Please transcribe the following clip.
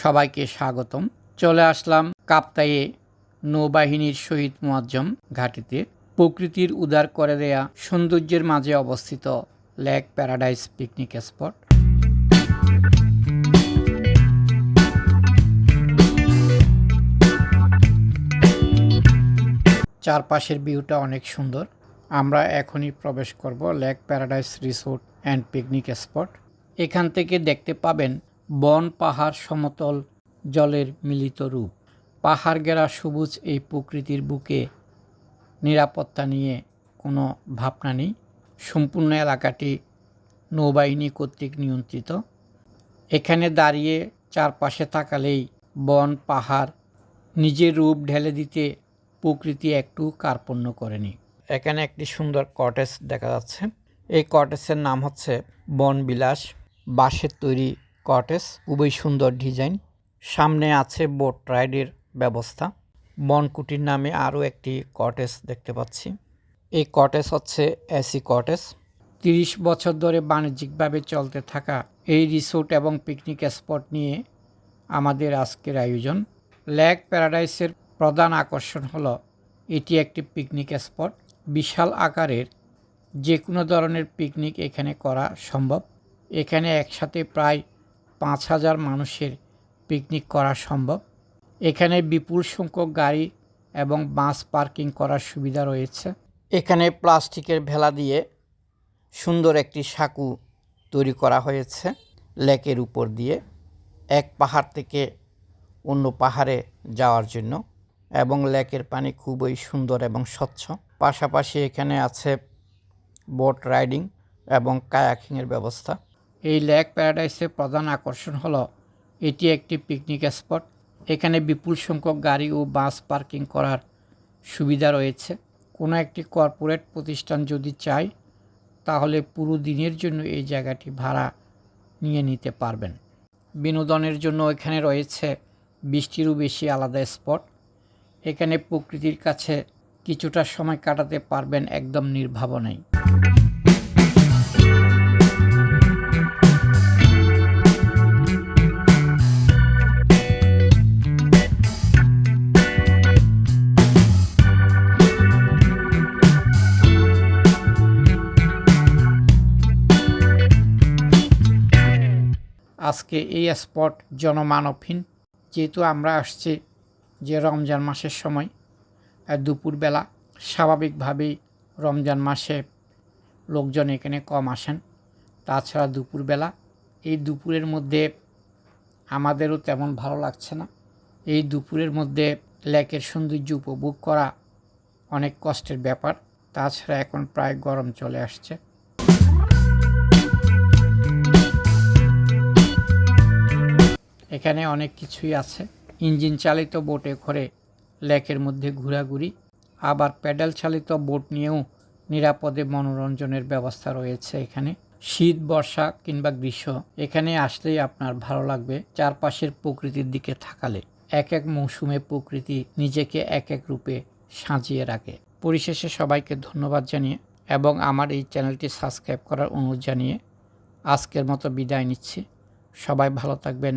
সবাইকে স্বাগতম। চলে আসলাম কাপ্তাইয়ে নৌবাহিনীর শহীদ মুয়াজ্জম ঘাটিতে। প্রকৃতির উদার করে দেয়া সৌন্দর্যের মাঝে অবস্থিত লেক প্যারাডাইস পিকনিক স্পট। চারপাশের ভিউটা অনেক সুন্দর। আমরা এখনই প্রবেশ করব lake paradise resort and picnic spot. এখান থেকে দেখতে পাবেন বন পাহাড় সমতল জলের মিলিত রূপ। পাহাড় ঘেরা সবুজ এই প্রকৃতির বুকে নিরাপত্তা নিয়ে কোনো ভাবনা নেই। সম্পূর্ণ এলাকাটি নৌবাহিনী কর্তৃক নিয়ন্ত্রিত। এখানে দাঁড়িয়ে চারপাশে তাকালেই বন পাহাড় নিজের রূপ ঢেলে দিতে প্রকৃতি একটু কার্পণ্য করেনি। এখানে একটি সুন্দর কটেজ দেখা যাচ্ছে। এই কটেজের নাম হচ্ছে বনবিলাস। বাঁশের তৈরি কটেজ, খুবই সুন্দর ডিজাইন। সামনে আছে বোট রাইডের ব্যবস্থা। বনকুটির নামে আরও একটি কটেজ দেখতে পাচ্ছি। এই কটেজ হচ্ছে এসি কটেজ। তিরিশ বছর ধরে বাণিজ্যিকভাবে চলতে থাকা এই রিসোর্ট এবং পিকনিক স্পট নিয়ে আমাদের আজকের আয়োজন। লেক প্যারাডাইসের প্রধান আকর্ষণ হল, এটি একটি পিকনিক স্পট। বিশাল আকারের যে কোনো ধরনের পিকনিক এখানে করা সম্ভব। এখানে একসাথে প্রায় পাঁচ হাজার মানুষের পিকনিক করা সম্ভব। এখানে বিপুল সংখ্যক গাড়ি এবং বাস পার্কিং করার সুবিধা রয়েছে। এখানে প্লাস্টিকের ভেলা দিয়ে সুন্দর একটি সাঁকু তৈরি করা হয়েছে লেকের উপর দিয়ে, এক পাহাড় থেকে অন্য পাহাড়ে যাওয়ার জন্য এবং লেকের পানি খুবই সুন্দর এবং স্বচ্ছ। পাশাপাশি এখানে আছে বোট রাইডিং এবং কায়াকিংয়ের ব্যবস্থা। এই লেক প্যারাডাইসের প্রধান আকর্ষণ হল, এটি একটি পিকনিক স্পট। এখানে বিপুল সংখ্যক গাড়ি ও বাস পার্কিং করার সুবিধা রয়েছে। কোনো একটি কর্পোরেট প্রতিষ্ঠান যদি চায়, তাহলে পুরো দিনের জন্য এই জায়গাটি ভাড়া নিয়ে নিতে পারবেন। বিনোদনের জন্য এখানে রয়েছে বৃষ্টিরও বেশি আলাদা স্পট। এখানে প্রকৃতির কাছে কিছুটা সময় কাটাতে পারবেন একদম নির্ভাবনায় আজকে এই স্পট জনমানবহীন। যেহেতু আমরা আসছি যে রমজান মাসের সময়, আর দুপুরবেলা স্বাভাবিকভাবেই রমজান মাসে লোকজন এখানে কম আসেন। তাছাড়া দুপুরবেলা এই দুপুরের মধ্যে আমাদেরও তেমন ভালো লাগছে না। এই দুপুরের মধ্যে লেকের সৌন্দর্য উপভোগ করা অনেক কষ্টের ব্যাপার। তাছাড়া এখন প্রায় গরম চলে আসছে। এখানে অনেক কিছুই আছে। ইঞ্জিন চালিত বোটে করে লেকের মধ্যে ঘোরাঘুরি, আবার প্যাডেল চালিত বোট নিয়েও নিরাপদে মনোরঞ্জনের ব্যবস্থা রয়েছে এখানে। শীত, বর্ষা কিংবা গ্রীষ্ম, এখানে আসলেই আপনার ভালো লাগবে চারপাশের প্রকৃতির দিকে থাকালে। এক এক মৌসুমে প্রকৃতি নিজেকে এক এক রূপে সাজিয়ে রাখে। পরিশেষে সবাইকে ধন্যবাদ জানিয়ে এবং আমার এই চ্যানেলটি সাবস্ক্রাইব করার অনুরোধ জানিয়ে আজকের মতো বিদায় নিচ্ছি। সবাই ভালো থাকবেন